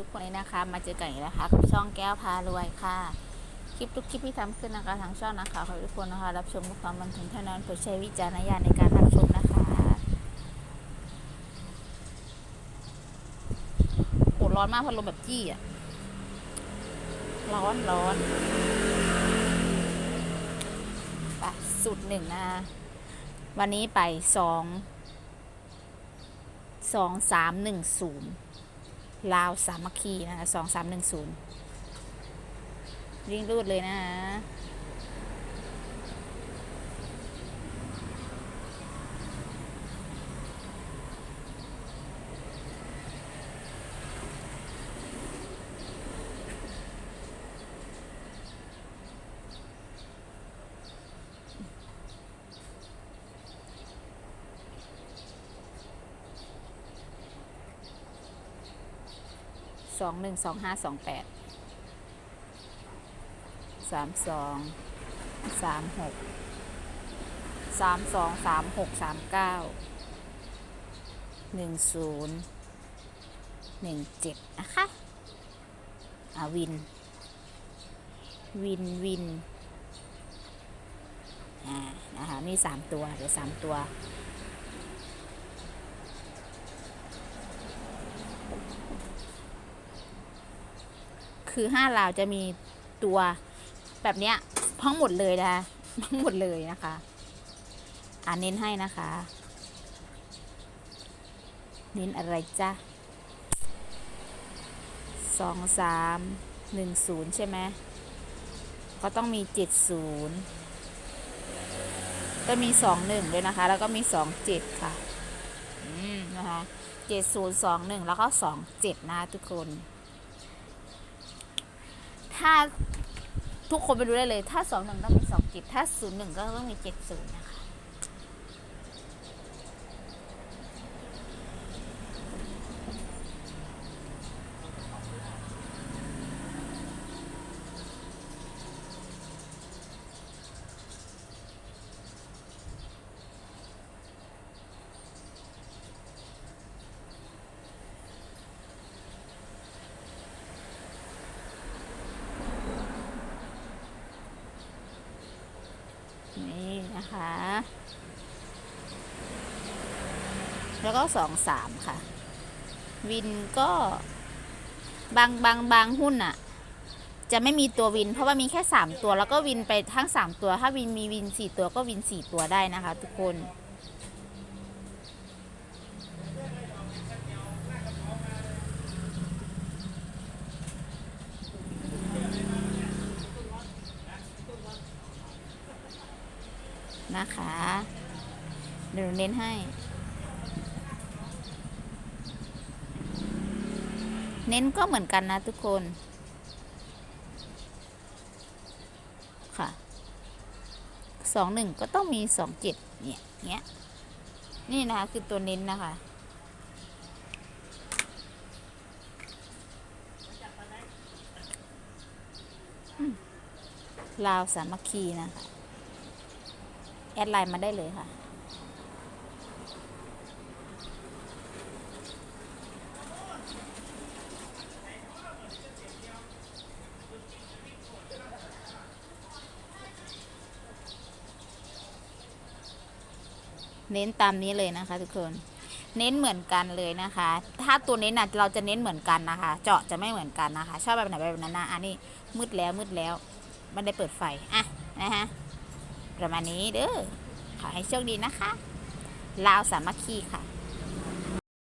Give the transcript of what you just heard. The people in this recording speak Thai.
ทุกคนเลยนะคะ มาเจอกันอีกแล้วค่ะกับช่องแก้วพารวยค่ะ คลิปทุกคลิปที่ทำขึ้นนะคะทางช่องนะคะขอทุกคนนะคะ รับชมด้วยความบันเทิงเท่านั้นโปรดใช้วิจารณญาณในการรับชมนะคะโหร้อนมากพัดลมแบบจี้อะร้อนร้อนไปสุดหนึ่งนะวันนี้ไปสองสองสามหนึ่งศูนย์ ลาวสามัคคีนะคะสองสามหนึ่งศูนย์วิ่งรูดเลยนะ สองหนึ่งสองห้าสองแปดสามสองสามหกสามสองสามหกสามเก้าหนึ่งศูนย์หนึ่งเจ็ดนะคะอาวิน วินวินอ่านะคะนี่สามตัวเดี๋ยวสามตัว คือห้าลาวจะมีตัวแบบเนี้ยทั้งหมดเลยนะคะทั้งหมดเลยนะคะอ่าเน้นให้นะคะ เน้นอะไรจ้ะสองสามหนึ่งศูนย์ใช่ไหมก็ต้องมีเจ็ดศูนย์ก็มีสองหนึ่งด้วยนะคะ แล้วก็มีสองเจ็ดค่ะ อืมนะคะเจ็ดศูนย์สองหนึ่งแล้วก็สองเจ็ดนะทุกคน ถ้าทุกคนไปดูได้เลย ถ้าสองหนึ่งต้องมีสองเจ็ดถ้าศูนย์หนึ่งก็ต้องมีเจ็ดศูนย์นะคะ นะคะ แล้วก็สองสามค่ะ วินก็บางบางบางหุ้นอะจะไม่มีตัววิน เพราะว่ามีแค่สามตัวแล้วก็วินไปทั้งสามตัว ถ้าวินมีวินสี่ตัวก็วินสี่ตัวได้นะคะ ทุกคน นะคะ เดี๋ยวเน้นให้ เน้นก็เหมือนกันนะทุกคน ค่ะสองหนึ่งก็ต้องมีสองเจ็ดเนี่ยเนี้ย นี่นะคะคือตัวเน้นนะคะลาวสามัคคีนะคะ แอดไลน์มาได้เลยค่ะ เน้นตามนี้เลยนะคะทุกคนเน้นเหมือนกันเลยนะคะ ถ้าตัวเน้นน่ะเราจะเน้นเหมือนกันนะคะ เจาะจะไม่เหมือนกันนะคะ ชอบแบบไหนแบบนั้นนะอันนี้มืดแล้วมืดแล้วไม่ได้เปิดไฟ อะ นะฮะ ประมาณนี้เด้อขอให้โชคดีนะคะ ลาวสามัคคีค่ะ